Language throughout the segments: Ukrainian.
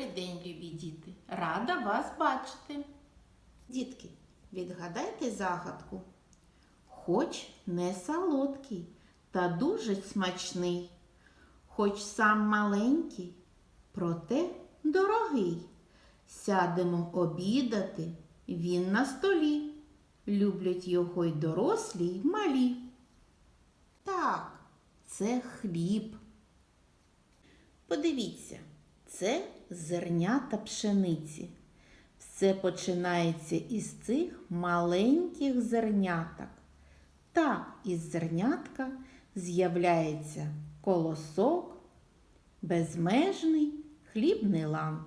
Добрий день, любі діти! Рада вас бачити. Дітки, відгадайте загадку. Хоч не солодкий та дуже смачний, хоч сам маленький, проте дорогий. Сядемо обідати, він на столі. Люблять його й дорослі, й малі. Так, це хліб. Подивіться, це зернята пшениці. Все починається із цих маленьких зерняток. Так, із зернятка з'являється колосок, безмежний хлібний лан.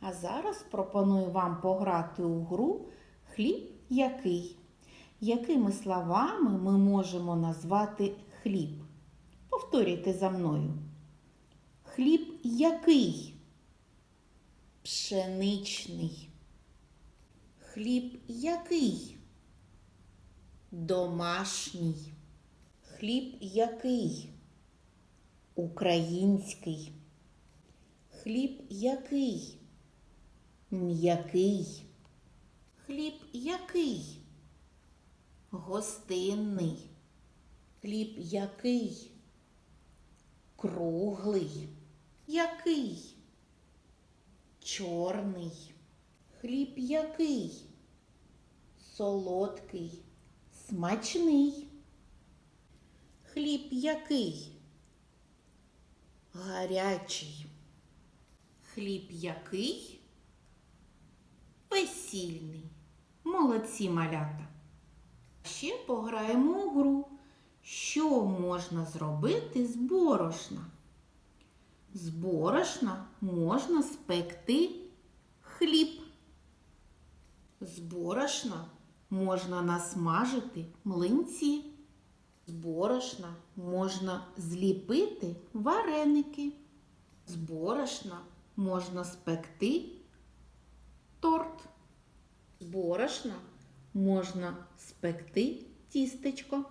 А зараз пропоную вам пограти у гру хліб який. Якими словами ми можемо назвати хліб? Повторюйте за мною. Хліб який? Пшеничний. Хліб який? Домашній. Хліб який? Український. Хліб який? М'який. Хліб який? Гостинний. Хліб який? Круглий. Який? Чорний. Хліб який? Солодкий. Смачний. Хліб який? Гарячий. Хліб який? Весільний. Молодці малята. Ще пограємо у гру. Що можна зробити з борошна? З борошна можна спекти хліб. З борошна можна насмажити млинці. З борошна можна зліпити вареники. З борошна можна спекти торт. З борошна можна спекти тістечко.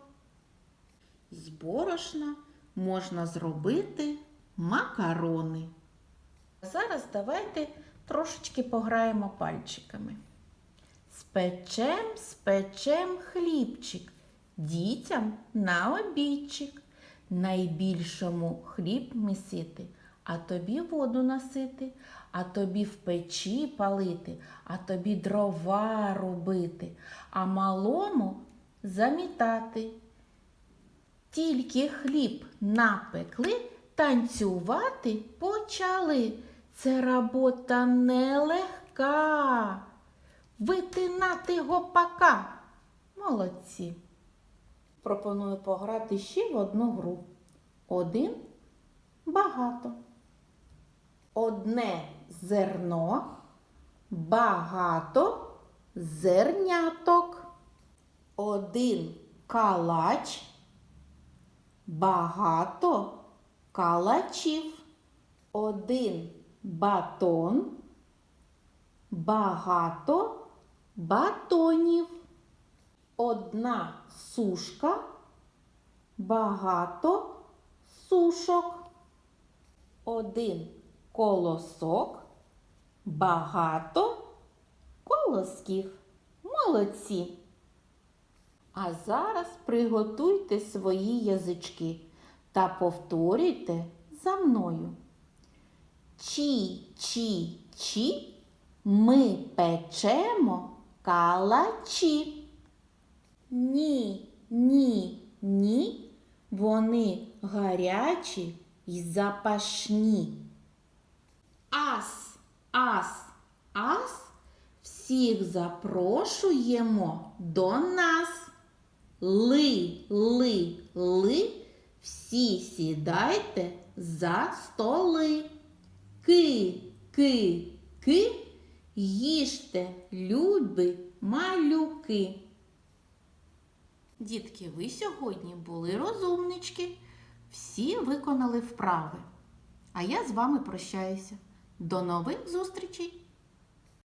З борошна можна зробити макарони. Зараз давайте трошечки пограємо пальчиками. Спечем, спечем хлібчик, дітям на обідчик. Найбільшому хліб місити, а тобі воду насити, а тобі в печі палити, а тобі дрова робити, а малому замітати. Тільки хліб напекли, танцювати почали. Це робота нелегка. Витинати гопака. Молодці. Пропоную пограти ще в одну гру. Один багато. Одне зерно, багато зерняток. Один калач, багато калачів. Один батон, багато батонів. Одна сушка, багато сушок. Один колосок, багато колосків. Молодці. А зараз приготуйте свої язички та повторюйте за мною. Чі, чі, чі, ми печемо калачі. Ні, ні, ні, вони гарячі й запашні. Ас, ас, ас, всіх запрошуємо до нас. Ли, ли, ли, всі сідайте за столи. Ки, ки, ки, їжте, любі малюки. Дітки, ви сьогодні були розумнички, всі виконали вправи. А я з вами прощаюся. До нових зустрічей!